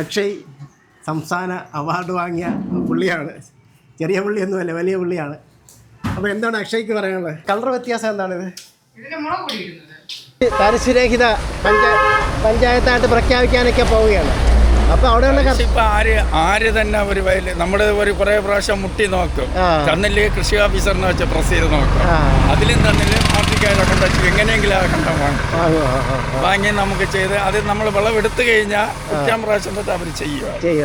അക്ഷയ് സംസ്ഥാന അവാർഡ് വാങ്ങിയ പുള്ളിയാണ്. ചെറിയ പുള്ളി ഒന്നുമല്ല വലിയ പുള്ളിയാണ്. അപ്പോൾ എന്താണ് അക്ഷയ്ക്ക് പറയാനുള്ളത്? കളർ വ്യത്യാസം എന്താണിത്? പഞ്ചായ പഞ്ചായത്തായിട്ട് പ്രഖ്യാപിക്കാനൊക്കെ പോവുകയാണ്. അപ്പൊ അവിടെയുള്ള ഇപ്പൊ ആര് ആര് തന്നെ ഒരു വയൽ നമ്മൾ ഒരു കുറെ പ്രാവശ്യം മുട്ടി നോക്കും. തന്നില്ലേ കൃഷി ഓഫീസറിനെ വെച്ച് പ്രസ് ചെയ്ത് നോക്കും. അതിലും തന്നിൽ പാർട്ടിക്കാരെ കൊണ്ട് വെച്ച് എങ്ങനെയെങ്കിലും ആ കണ്ടം വാങ്ങും നമുക്ക് ചെയ്ത് അത് നമ്മൾ വിളവെടുത്തു കഴിഞ്ഞാൽ കുറ്റാം പ്രാവശ്യം തൊട്ട് അവർ ചെയ്യുക.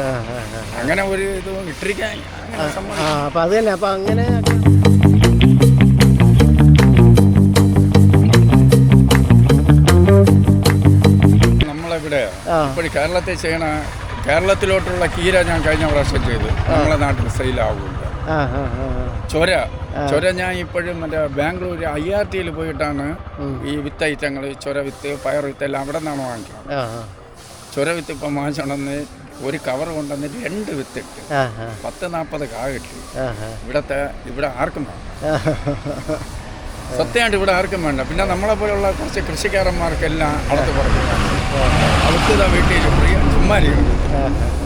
അങ്ങനെ ഒരു ഇത് ഇട്ടിരിക്കാൻ അങ്ങനെ സമ്മതിക്കും. ആ അപ്പം അത് തന്നെ അപ്പം അങ്ങനെ നമ്മളിവിടെ. ഇപ്പോൾ കേരളത്തിൽ ചെയ്യണ കേരളത്തിലോട്ടുള്ള കീര ഞാൻ കഴിഞ്ഞ പ്രാവശ്യം ചെയ്തു. നമ്മളെ നാട്ടിൽ സെയിലാവുന്നുണ്ട് ചൊര. ചൊര ഞാൻ ഇപ്പോഴും മറ്റേ ബാംഗ്ലൂർ ഐ ആർ ടിയിൽ പോയിട്ടാണ് ഈ വിത്ത് ഐറ്റങ്ങൾ ചൊര വിത്ത് പയർ വിത്ത് എല്ലാം അവിടെ നിന്നാണ് വാങ്ങിക്കുന്നത്. ചൊര വിത്ത് ഇപ്പം വാങ്ങിച്ചോണ്ടെന്ന് ഒരു കവർ കൊണ്ടുവന്ന് രണ്ട് വിത്ത് ഇട്ട് പത്ത് നാൽപ്പത് കാ കിട്ടി. ഇവിടത്തെ ഇവിടെ ആർക്കും വേണ്ട. സത്യമായിട്ട് ഇവിടെ ആർക്കും വേണ്ട. പിന്നെ നമ്മളെ പോലെയുള്ള കുറച്ച് കൃഷിക്കാരന്മാർക്കെല്ലാം അവിടുത്തെ പറഞ്ഞു അവർക്ക് വീട്ടിൽ ചുമ്മാരി ചുമ്മാ.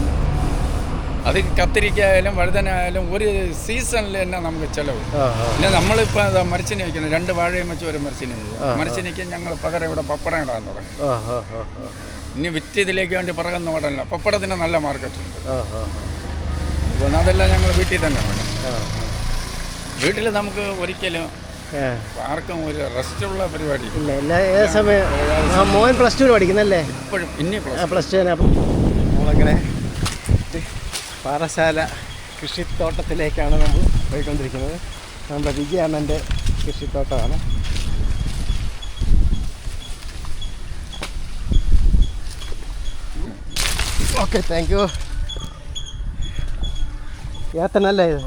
അത് കത്തിരിക്കായാലും വഴുതനായാലും ഒരു സീസണിൽ തന്നെ നമുക്ക് ചിലവ്. പിന്നെ നമ്മളിപ്പോൾ അതാ മരച്ചിനി വയ്ക്കുന്നത് രണ്ട് വാഴയും വെച്ച് ഒരു മരച്ചിനി മരച്ചിനിക്ക് ഞങ്ങൾ പകരം ഇവിടെ പപ്പടം ഇടാൻ തുടങ്ങി. ഇനി വിറ്റ് ഇതിലേക്ക് വേണ്ടി പിറകുന്ന പാടല്ല പപ്പടത്തിന് നല്ല മാർക്കറ്റ് ഉണ്ട്. അതെല്ലാം ഞങ്ങൾ വീട്ടിൽ തന്നെ വീട്ടിൽ നമുക്ക് ഒരിക്കലും ആർക്കും ഒരു റെസ്റ്റുള്ള പരിപാടി ഇല്ല. എല്ലാ ഏത് സമയം? മോൻ പ്ലസ് ടു പഠിക്കുന്നല്ലേ? ഇപ്പോഴും ഇനി പ്ലസ് ടു അപ്പം നമ്മളങ്ങനെ പാറശാല കൃഷിത്തോട്ടത്തിലേക്കാണ് നമ്മൾ പോയിക്കൊണ്ടിരിക്കുന്നത്. നമ്മുടെ വിജയണ്ണന്റെ കൃഷിത്തോട്ടമാണ്. ഓക്കെ താങ്ക് യു ഏത്തനല്ലേ ഇത്?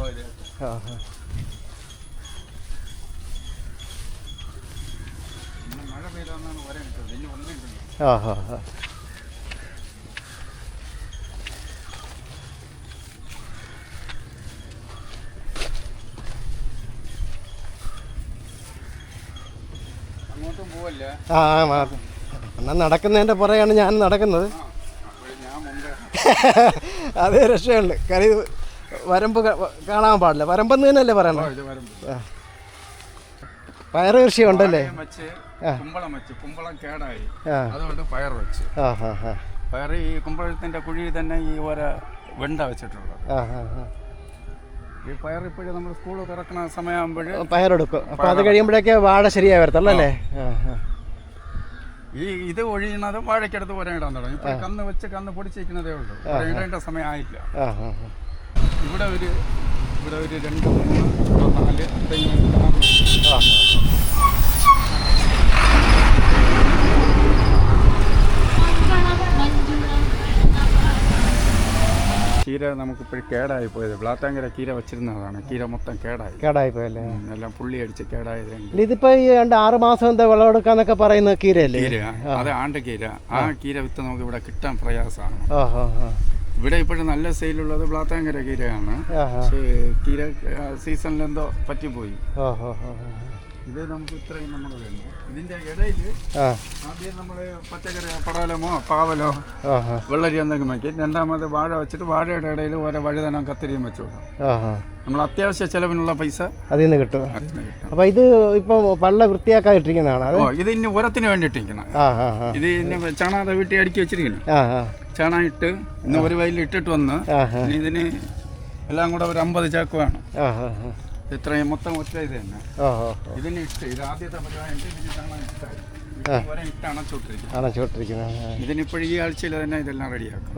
ആ ആ ആ. ആ ആ. നടക്കുന്നതിന്റെ പുറകെയാണ് ഞാൻ നടക്കുന്നത്. അതേ രക്ഷയുണ്ട് കരി വരമ്പ് കാണാൻ പാടില്ല. വരമ്പെന്ന് തന്നെയല്ലേ ആ. പയറ് കൃഷി ഉണ്ടല്ലേ വെച്ച് ആ. കുമ്പളം വെച്ച്. കുമ്പളം കേടായി. അതുകൊണ്ട് പയർ വെച്ച്. പയർ ഈ കുമ്പളത്തിന്റെ കുഴിയിൽ തന്നെ ഈ ഓരോ വെണ്ട വെച്ചിട്ടുള്ളത്. ഈ പയർ ഇപ്പോഴും നമ്മൾ സ്കൂൾ തുറക്കുന്ന സമയമാകുമ്പോൾ പയറെടുക്കും അപ്പോൾ അത് കഴിയുമ്പോഴേക്ക് വാഴ ശരിയായി വരത്തുള്ളൂ അല്ലേ ഈ ഇത് ഒഴിയുന്നത് വാഴയ്ക്കടുത്ത് പുരയിടാൻ തുടങ്ങി. ഇപ്പോൾ കന്ന് വെച്ച് കന്ന് പൊടിച്ചിരിക്കുന്നതേ ഉള്ളൂ. ഒരേ ഇടേണ്ട സമയം ആയില്ല. ഇവിടെ ഒരു ഇവിടെ ഒരു രണ്ട് മൂന്ന് നാല് തെങ്ങ് ആറ് ആ കീര നമുക്കിപ്പോഴും കേടായി പോയത് ബ്ലാത്താങ്കര കീര വെച്ചിരുന്നതാണ്. കീര മൊത്തം കേടായി. കേടായി പോയല്ലേ എല്ലാം പുള്ളി അടിച്ച് കേടായത് ഇതിപ്പോ ഈ രണ്ട് ആറ് മാസം എന്താ വിളവെടുക്കാന്നൊക്കെ പറയുന്ന കീരയല്ലേ കീര അത് ആണ്ട് കീര ആ കീര വിത്ത് നമുക്ക് ഇവിടെ കിട്ടാൻ പ്രയാസമാണ്. ഇവിടെ ഇപ്പോഴും നല്ല സെയിലുള്ളത് ബ്ലാത്താങ്കര കീരയാണ് പക്ഷേ കീര സീസണിൽ എന്തോ പറ്റിപ്പോയി. ആ. ഇത് നമുക്ക് ഇത്രയും നമ്മൾ വേണം ഇതിന്റെ ഇടയിൽ ആദ്യം നമ്മൾ പച്ചക്കറി പടവലമോ പാവലോ വെള്ളരി എന്തെങ്കിലും വയ്ക്കും രണ്ടാമത് വാഴ വെച്ചിട്ട് വാഴയുടെ ഇടയിൽ ഓരോ വഴുതനം കത്തിരിയും വെച്ചു നമ്മൾ അത്യാവശ്യ ചെലവിനുള്ള പൈസ അതിൽ നിന്ന് കിട്ടും. അപ്പൊ ഇത് ഇപ്പൊ പള്ള വൃത്തിയാക്കാതിട്ടിരിക്കുന്നതാണ് ഇട്ടിരിക്കുന്നതാണ് ഇത് ഇനി ഉരത്തിന് വേണ്ടിട്ടിരിക്കണം ഇത് ഇനി ചാണാതെ വീട്ടിൽ അടുക്കി വെച്ചിരിക്കണം ചാണകം ഇട്ട് ഇന്ന് ഒരു വയലിൽ ഇട്ടിട്ട് വന്ന് ഇതിന് എല്ലാം കൂടെ ഒരു അമ്പത് ചാക്ക് വേണം. ഇത്രയും മൊത്തം ഒറ്റ ഇത് തന്നെ. ഇതിന് ഇട്ട് ഇത് ആദ്യത്തെ അണച്ചോട്ടിരിക്കുന്നത്. ഇതിനിപ്പോഴും ഈ ആഴ്ചയിൽ തന്നെ ഇതെല്ലാം റെഡിയാക്കും.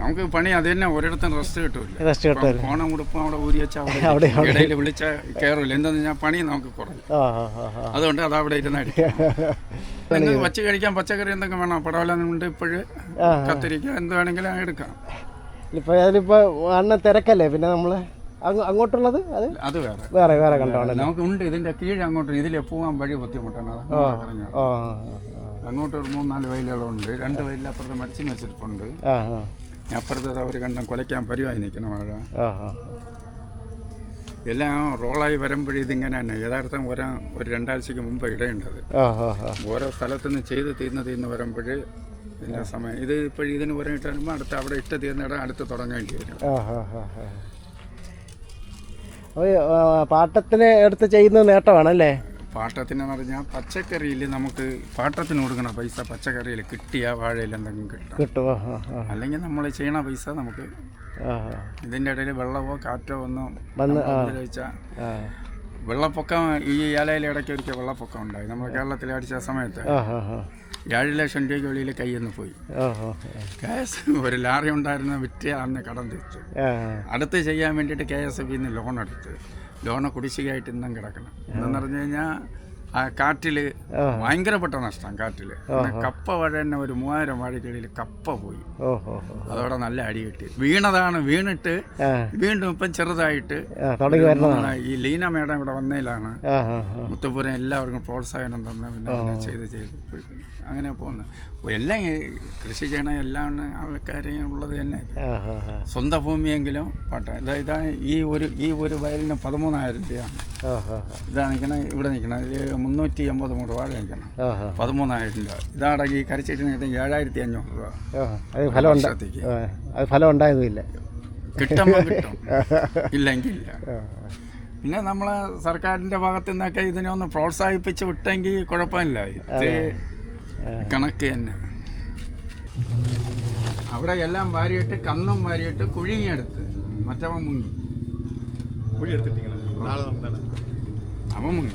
നമുക്ക് പണി അത് തന്നെ ഒരിടത്തും റെസ്റ്റ് കിട്ടൂല റെസ്റ്റ് കിട്ടുമല്ലോ ഫോണം കൊടുപ്പം അവിടെ ഊരി വെച്ചാൽ അവിടെ. ഇടയിൽ വിളിച്ച കയറില്ല എന്താന്ന് പണി നമുക്ക് കുറയും അതുകൊണ്ട് അത് അവിടെ ഇരുന്ന വച്ച് കഴിക്കാൻ പച്ചക്കറി എന്തൊക്കെ വേണം? പടവലുണ്ട് ഇപ്പോഴ്. ആ, കത്തിരിക്ക എന്ത് വേണമെങ്കിലും എടുക്കാം. ഇപ്പൊ അതിലിപ്പോ അണ്ണ തിരക്കല്ലേ? പിന്നെ നമ്മൾ അങ്ങോട്ടുള്ളത് അത്? അത് വേറെ. വേറെ വേറെ കണ്ടോണ്ട് നമുക്ക് ഉണ്ട് ഇതിന്റെ കീഴ് അങ്ങോട്ട് ഇതിലെ പോവാൻ വഴി ബുദ്ധിമുട്ടാണ്. അങ്ങോട്ട് ഒരു മൂന്നാൽ വയലുകളുണ്ട്. രണ്ട് വയലിൽ അപ്പുറത്ത് മരിച്ചു വെച്ചിട്ടുണ്ട്. അപ്പുറത്ത് അവർ കണ്ടം കുലയ്ക്കാൻ പരിവായി നിൽക്കണം ആ എല്ലാം റോളായി വരുമ്പോഴേ ഇതിങ്ങനെ തന്നെ. യഥാർത്ഥം ഒരാ ഒരു രണ്ടാഴ്ചക്ക് മുമ്പ് ഇടേണ്ടത് ആ ഓരോ സ്ഥലത്തു നിന്ന് ചെയ്ത് തീർന്ന് തീർന്ന് വരുമ്പോൾ ഇതിന്റെ സമയം. ഇത് ഇപ്പോൾ ഇതിന് ഒരേ വരുമ്പോൾ അടുത്ത് അവിടെ ഇട്ട് തീർന്നിടം അടുത്ത് തുടങ്ങേണ്ടി വരും ആ ആ ആ ആ അപ്പോൾ ഈ, ആ, പാട്ടത്തിന് എടുത്ത് ചെയ്യുന്ന നേട്ടമാണല്ലേ? പാട്ടത്തിനെന്ന് പറഞ്ഞാൽ പച്ചക്കറിയിൽ നമുക്ക് പാട്ടത്തിന് കൊടുക്കണ പൈസ പച്ചക്കറിയിൽ കിട്ടിയ വാഴയിൽ എന്തെങ്കിലും കിട്ടും. കിട്ടും ആ ആ. ആ അല്ലെങ്കിൽ നമ്മൾ ചെയ്യണ പൈസ നമുക്ക്. ഇതിന്റെ ഇടയിൽ വെള്ളമോ കാറ്റോ ഒന്നും വന്ന് ഉപദ്രവിച്ചാൽ വെള്ളപ്പൊക്കം ഈ ഇടയ്ക്ക് ഒരിക്കൽ വെള്ളപ്പൊക്കം ഉണ്ടായി. നമ്മൾ കേരളത്തിൽ അടിച്ച സമയത്ത്. ഏഴ് ലക്ഷം രൂപയ്ക്ക് വെളിയിൽ കയ്യിൽ നിന്ന് പോയി കെ എസ് ഒരു ലാറി ഉണ്ടായിരുന്ന വിറ്റ് അന്ന് കടം തിരിച്ചു. അടുത്ത് ചെയ്യാൻ വേണ്ടിയിട്ട് കെ എസ് എഫ് നിന്ന് ലോൺ എടുത്ത്. ലോണ് കുടിശ്ശികയായിട്ട് ഇന്നും കിടക്കണം. എന്നു പറഞ്ഞു കഴിഞ്ഞാൽ ആ കാറ്റിൽ. ഭയങ്കരപ്പെട്ട നഷ്ടം കാറ്റിൽ കപ്പ വഴ തന്നെ ഒരു മൂവായിരം വാഴക്കിടയിൽ കപ്പ പോയി. അതോടെ നല്ല അടി കിട്ടി. വീണതാണ് വീണിട്ട് വീണ്ടും ഇപ്പം ചെറുതായിട്ട് ഈ ലീന മേഡം ഇവിടെ വന്നതിലാണ് മുത്തപ്പുരം എല്ലാവർക്കും പ്രോത്സാഹനം തന്നെ പിന്നെ ചെയ്ത് ചെയ്ത് അങ്ങനെ പോകുന്നു എല്ലാം കൃഷി ചെയ്യണ എല്ലാം ആൾക്കാരെയും ഉള്ളത് തന്നെ. സ്വന്തം ഭൂമിയെങ്കിലും പാട്ട. ഇതാ ഇതാണ് ഈ ഒരു ഈ ഒരു വയലിന് പതിമൂന്നായിരം രൂപയാണ്. ഇതാണ് നിൽക്കണ ഇവിടെ നിൽക്കണം മുന്നൂറ്റി എൺപത് മൂട് രൂപ ആ പതിമൂന്നായിരം രൂപ. ഇതാണെങ്കിൽ ഈ കരച്ചിട്ട് നിൽക്കുന്നത് ഏഴായിരത്തി അഞ്ഞൂറ് രൂപ. ആ അത് ഫലം അത് ഫലം ഉണ്ടായതുമില്ല. കിട്ടുമ്പോൾ കിട്ടും. ഇല്ലെങ്കിൽ പിന്നെ നമ്മൾ സർക്കാരിന്റെ ഭാഗത്തു നിന്നൊക്കെ ഇതിനെ ഒന്ന് പ്രോത്സാഹിപ്പിച്ച് വിട്ടെങ്കിൽ കുഴപ്പമില്ല. ഇത് കണക്ക് തന്നെ. അവിടെ എല്ലാം വാരിയിട്ട് കന്നും വാരിയിട്ട് കുഴിങ്ങിയെടുത്ത് മറ്റവൻ മുങ്ങി. അവൻ മുങ്ങി.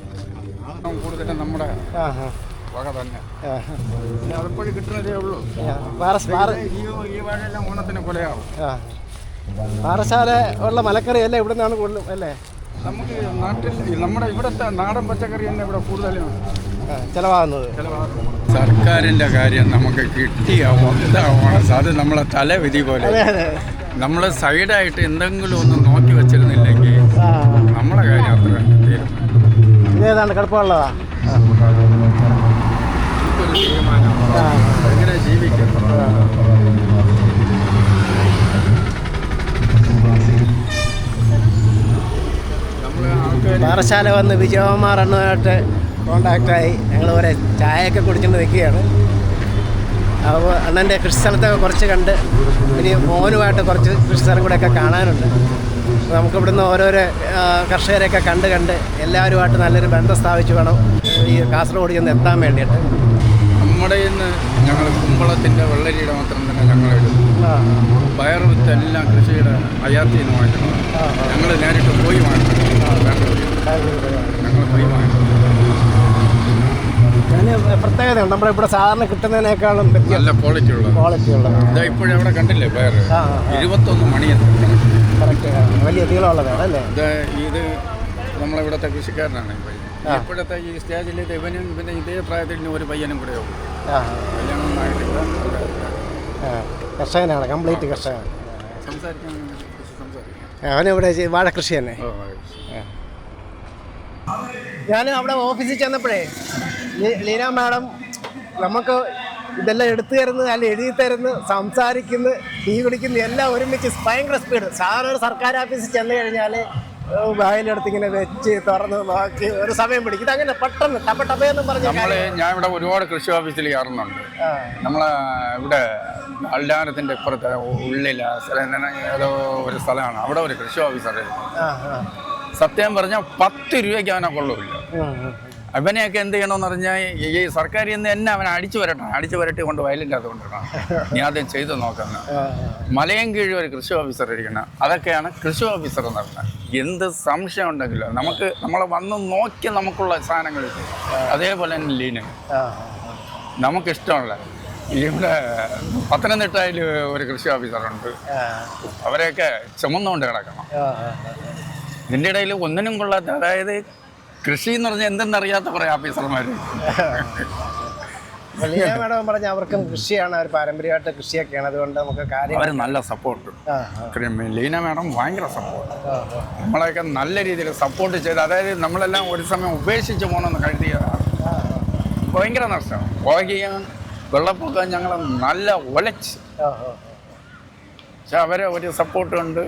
കൂടുതലും നമ്മുടെ ആ ആ വക തന്നെ. ആ പിന്നെ അതെപ്പോഴും കിട്ടുന്നതേ ഉള്ളൂ. ഈ ഓണത്തിന് കൊലയാവും. പാറശാല ഉള്ള മലക്കറി അല്ലേ ഇവിടെ നിന്നാണ് കൂടുതലും അല്ലേ? നമുക്ക് നാട്ടിൽ നമ്മുടെ ഇവിടുത്തെ നാടൻ പച്ചക്കറി തന്നെ ഇവിടെ കൂടുതലും ചിലവാകുന്നത്. സർക്കാരിന്റെ കാര്യം നമുക്ക് കിട്ടിയ ഒന്നാവണം അത് നമ്മളെ തലവിധി പോലെ. നമ്മൾ സൈഡായിട്ട് എന്തെങ്കിലും ഒന്ന് നോക്കി കിടപ്പുള്ളതാ ആ നമ്മൾ ആൾക്കാർ പാറശാല വന്ന് വിജയകുമാർ അണ്ണുമായിട്ട് കോണ്ടാക്റ്റായി ഞങ്ങൾ ഒരേ ചായയൊക്കെ കുടിച്ചുകൊണ്ട് നിൽക്കുകയാണ് അപ്പോൾ അണ്ണന്റെ കൃഷിസ്ഥലത്തൊക്കെ കുറച്ച് കണ്ട് ഇനി മോനുമായിട്ട് കുറച്ച് കൃഷിസ്ഥലം കൂടെയൊക്കെ കാണാനുണ്ട്. അപ്പോൾ നമുക്ക് ഇവിടുന്ന് ഓരോരോ കർഷകരെയൊക്കെ കണ്ട് കണ്ട് എല്ലാവരുമായിട്ട് നല്ലൊരു ബന്ധം സ്ഥാപിച്ച് വേണം ഈ കാസർഗോഡ് ചെന്ന് എത്താൻ വേണ്ടിയിട്ട്. നമ്മുടെ ഇന്ന് ഞങ്ങൾ കുമ്പളത്തിന്റെ വെള്ളരിയുടെ മാത്രം തന്നെ ഞങ്ങൾ പയർ വിത്ത് എല്ലാം കൃഷിയുടെ അയാത്തിൽ നിന്ന് വാങ്ങിക്കണം ഞങ്ങൾ നേരിട്ട് പോയി വാങ്ങിക്കണം ഞങ്ങൾ പോയി വാങ്ങിക്കണം അതിന് പ്രത്യേകതയുണ്ട്. നമ്മുടെ ഇവിടെ സാധാരണ കിട്ടുന്നതിനേക്കാളും നല്ല ക്വാളിറ്റി ഉള്ള. ക്വാളിറ്റി ഉള്ള. ഇതാ ഇപ്പോഴും അവിടെ കണ്ടില്ലേ പയർ? ആ ഇരുപത്തൊന്ന് മണിയാണ് കറക്റ്റ് വലിയ നീളമുള്ളതാണ് അല്ലേ? ഇത് ഇത് നമ്മളിവിടുത്തെ കൃഷിക്കാരനാണ് ഇപ്പോഴത്തെ ഈ സ്റ്റേജിൽ ഇവനും പിന്നെ ഇതേ പ്രായത്തിൽ ഒരു പയ്യനും കൂടെ ഉള്ളൂ. കല്യാണം ആയിട്ടില്ല കർഷകനാണ് കംപ്ലീറ്റ് കർഷകനാണ്. അവനിവിടെ ചെ- കൃഷി തന്നെ. ഞാൻ അവിടെ ഓഫീസിൽ ചെന്നപ്പോഴേ ലീന മാഡം നമുക്ക് ഇതെല്ലാം എടുത്തു തരുന്നു അല്ല എഴുതി തരുന്നു സംസാരിക്കുന്നു ടീ കുടിക്കുന്നു എല്ലാം ഒരുമിച്ച് ഭയങ്കര സ്പീഡ് സാധാരണ ഒരു സർക്കാർ ഓഫീസിൽ ചെന്ന് കഴിഞ്ഞാൽ വായിലെടുത്ത് ഇങ്ങനെ വെച്ച് തുറന്ന് നോക്കി ഒരു സമയം പിടിക്കും. ഇതങ്ങനെ പെട്ടെന്ന് ടപ്പ ടപ്പയെന്ന് പറഞ്ഞ നമ്മൾ ഞാൻ ഇവിടെ ഒരുപാട് കൃഷി ഓഫീസിൽ കയറുന്നുണ്ട്. നമ്മൾ ഇവിടെ അൽഡാനത്തിന്റെ ഇപ്പുറത്തെ ഉള്ളില ഏതോ ഒരു സ്ഥലമാണ്. അവിടെ ഒരു കൃഷി ഓഫീസർ സത്യം പറഞ്ഞാൽ പത്ത് രൂപയ്ക്ക് അവനെ കൊള്ളൂല്ല. അവനെയൊക്കെ എന്ത് ചെയ്യണമെന്ന് പറഞ്ഞാൽ ഈ സർക്കാർ ഇന്ന് തന്നെ അവനെ അടിച്ചു വരട്ടെ അടിച്ചു വരട്ടി കൊണ്ട് വയലിന്റെ അത് കൊണ്ടിടണം നീ ആദ്യം ചെയ്ത് നോക്കണം. മലയം മലയും കീഴും ഒരു കൃഷി ഓഫീസർ ഇരിക്കണം. അതൊക്കെയാണ് കൃഷി ഓഫീസർ എന്ന് പറഞ്ഞത്. എന്ത് സംശയം ഉണ്ടെങ്കിലും നമുക്ക് നമ്മളെ വന്ന് നോക്കി നമുക്കുള്ള സാധനങ്ങൾ അതേപോലെ തന്നെ ലീന്. ആ, നമുക്കിഷ്ടമുള്ള ഇവിടെ പത്തനംതിട്ടയിൽ ഒരു കൃഷി ഓഫീസറുണ്ട്. അവരെയൊക്കെ ചുമന്നുകൊണ്ട് കിടക്കണം. ഇതിന്റെ ഇടയിൽ ഒന്നിനും കൊള്ളാത്ത അതായത് കൃഷി എന്ന് പറഞ്ഞാൽ എന്തെന്നറിയാത്ത കുറേ ഓഫീസർമാർ വലിയ ലീന മാഡം പറഞ്ഞ അവർക്കും കൃഷിയാണ് അവർ പാരമ്പര്യമായിട്ട് കൃഷിയൊക്കെയാണ്. അതുകൊണ്ട് നമുക്ക് കാര്യം അവർ നല്ല സപ്പോർട്ട് ലീന മാഡം ഭയങ്കര സപ്പോർട്ട് നമ്മളെയൊക്കെ നല്ല രീതിയിൽ സപ്പോർട്ട് ചെയ്ത് അതായത് നമ്മളെല്ലാം ഒരു സമയം ഉപേക്ഷിച്ച് പോകണമെന്ന് കരുതിയതാണ് ഭയങ്കര നഷ്ടം. പോകുകയും വെള്ളപ്പൊക്കം ഞങ്ങൾ നല്ല ഒലച്ച്. പക്ഷെ അവരെ ഒരു സപ്പോർട്ട് ഉണ്ട്.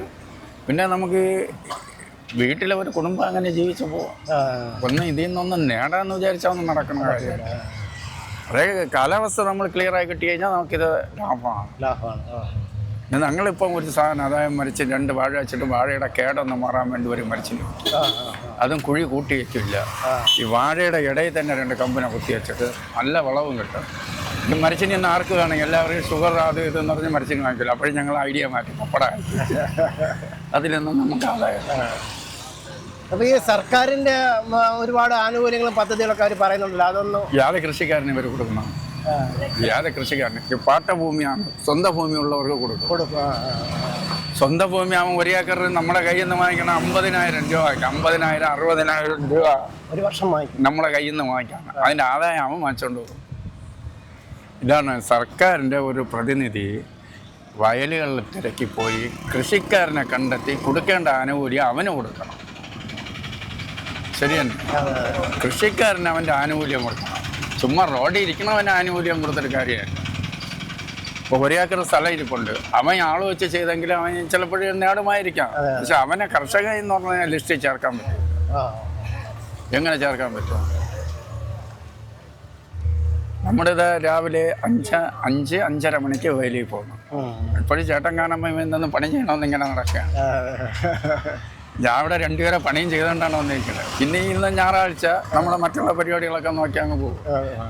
പിന്നെ നമുക്ക് വീട്ടിലെ ഒരു കുടുംബം അങ്ങനെ ജീവിച്ചു പോവാം. ഒന്ന് ഇതിൽ നിന്നൊന്നും നേടാന്ന് വിചാരിച്ചാൽ ഒന്നും നടക്കുന്ന കാര്യമില്ല. അതേ കാലാവസ്ഥ നമ്മൾ ക്ലിയർ ആയി കിട്ടി കഴിഞ്ഞാൽ നമുക്കിത് ലാഭമാണ്. ലാഭമാണ്. ഞങ്ങളിപ്പം ഒരു സാധനം അതായത് മരിച്ച് രണ്ട് വാഴ വെച്ചിട്ട് വാഴയുടെ കേടൊന്ന് മാറാൻ വേണ്ടി ഒരു മരിച്ചു. അതും കുഴി കൂട്ടി വെക്കില്ല. ഈ വാഴയുടെ ഇടയിൽ തന്നെ രണ്ട് കമ്പനെ കുത്തി വെച്ചിട്ട് നല്ല വളവും കിട്ടും. ഈ മരിച്ചിനി ഇന്ന് ആർക്ക് വേണമെങ്കിൽ എല്ലാവരും ഷുഗർ അത് ഇതെന്ന് പറഞ്ഞ് മരിച്ചിന് വാങ്ങിക്കില്ല. അപ്പോഴും ഞങ്ങൾ ഐഡിയ മാറ്റി പപ്പട അതിലൊന്നും നമുക്ക് ആദായം അപ്പൊ ഈ സർക്കാരിന്റെ ഒരുപാട് ആനുകൂല്യങ്ങളും പദ്ധതികളൊക്കെ അവർ പറയുന്നുണ്ടല്ലോ അതൊന്നും യാത കൃഷിക്കാരന് ഇവർ കൊടുക്കണം. യാത കൃഷിക്കാരന് പാട്ട പാട്ടഭൂമിയാണ് സ്വന്തം ഭൂമി ഉള്ളവർക്ക് കൊടുക്കും. സ്വന്തം ഭൂമി ആവുമ്പോൾ ഒരു ഏക്കറിന് നമ്മുടെ കയ്യിൽ നിന്ന് വാങ്ങിക്കണം അമ്പതിനായിരം രൂപ അമ്പതിനായിരം അറുപതിനായിരം രൂപ ഒരു വർഷം വാങ്ങിക്കും. നമ്മുടെ കയ്യിൽ നിന്ന് വാങ്ങിക്കണം അതിന്റെ ആദായം അവൻ വാങ്ങിച്ചുകൊണ്ട് പോകും. ഇതാണ് സർക്കാരിന്റെ ഒരു പ്രതിനിധി വയലുകളിൽ തിരക്കി പോയി കൃഷിക്കാരനെ കണ്ടെത്തി കൊടുക്കേണ്ട ആനുകൂല്യം അവന് കൊടുക്കണം. ശരിയന്നെ കൃഷിക്കാരന് അവന്റെ ആനുകൂല്യം കൊടുക്കണം. ചുമ്മാ റോഡിൽ ഇരിക്കണവന്റെ ആനുകൂല്യം കൊടുത്തൊരു കാര്യമാണ് ഇപ്പോൾ ഒരേക്കർ സ്ഥലം ഇരിപ്പുണ്ട്. അവൻ ആൾ വെച്ച് ചെയ്തെങ്കിൽ അവൻ ചിലപ്പോഴും നേടുമായിരിക്കാം പക്ഷെ അവനെ കർഷക എന്ന് പറഞ്ഞാൽ ലിസ്റ്റിൽ ചേർക്കാൻ പറ്റും. എങ്ങനെ ചേർക്കാൻ പറ്റും? നമ്മുടേത് രാവിലെ അഞ്ച് അഞ്ച് അഞ്ചര മണിക്ക് വയലിൽ പോകണം. ഇപ്പോഴും ചേട്ടൻ കാണുമ്പോൾ ഇന്നൊന്ന് പണി ചെയ്യണമെന്ന് ഇങ്ങനെ നടക്കുകയാണ്. ആ, ഞാൻ അവിടെ രണ്ടുപേരെ പണിയും ചെയ്തുകൊണ്ടാണ് വന്നിരിക്കുന്നത്. പിന്നെ ഇന്ന് ഞായറാഴ്ച നമ്മുടെ മറ്റുള്ള പരിപാടികളൊക്കെ നോക്കി അങ്ങ് പോകും.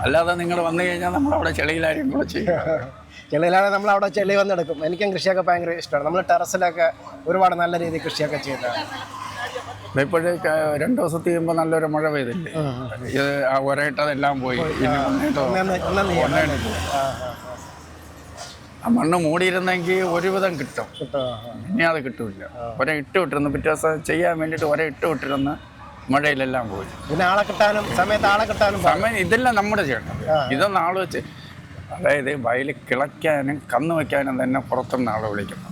അല്ലാതെ നിങ്ങൾ വന്നു കഴിഞ്ഞാൽ നമ്മൾ അവിടെ ചെളിയിലായിരിക്കും കൂടെ ചെയ്യും ചെളിയിലാണ് നമ്മൾ അവിടെ ചെളി വന്നെടുക്കും. എനിക്കും കൃഷിയൊക്കെ ഭയങ്കര ഇഷ്ടമാണ്. നമ്മൾ ടെറസിലൊക്കെ ഒരുപാട് നല്ല രീതിയിൽ കൃഷിയൊക്കെ ചെയ്തതാണ് ഇപ്പോഴേ രണ്ടു ദിവസത്തെ കഴിയുമ്പോൾ നല്ലൊരു മഴ പെയ്തില്ലേ? ഇത് ഒരേട്ടതെല്ലാം പോയി. ഒന്നേട്ട് ആ. മണ്ണ് മൂടിയിരുന്നെങ്കിൽ ഒരുവിധം കിട്ടും. ഇനി അത് കിട്ടൂല ഒരേ ഇട്ട് വിട്ടിരുന്നു. പിറ്റേ ദിവസം ചെയ്യാൻ വേണ്ടിയിട്ട് ഒരേ ഇട്ട് വിട്ടിരുന്ന് മഴയിലെല്ലാം പോയി. പിന്നെ ആളെ കിട്ടാനും സമയത്ത് ആളെ കിട്ടാനും സമയം ഇതെല്ലാം നമ്മുടെ ചെയ്യണം. ഇതൊന്നും ആൾ വെച്ച് അതായത് വയലിൽ കിളയ്ക്കാനും കന്ന് വയ്ക്കാനും തന്നെ പുറത്തുനിന്ന് ആളെ വിളിക്കണം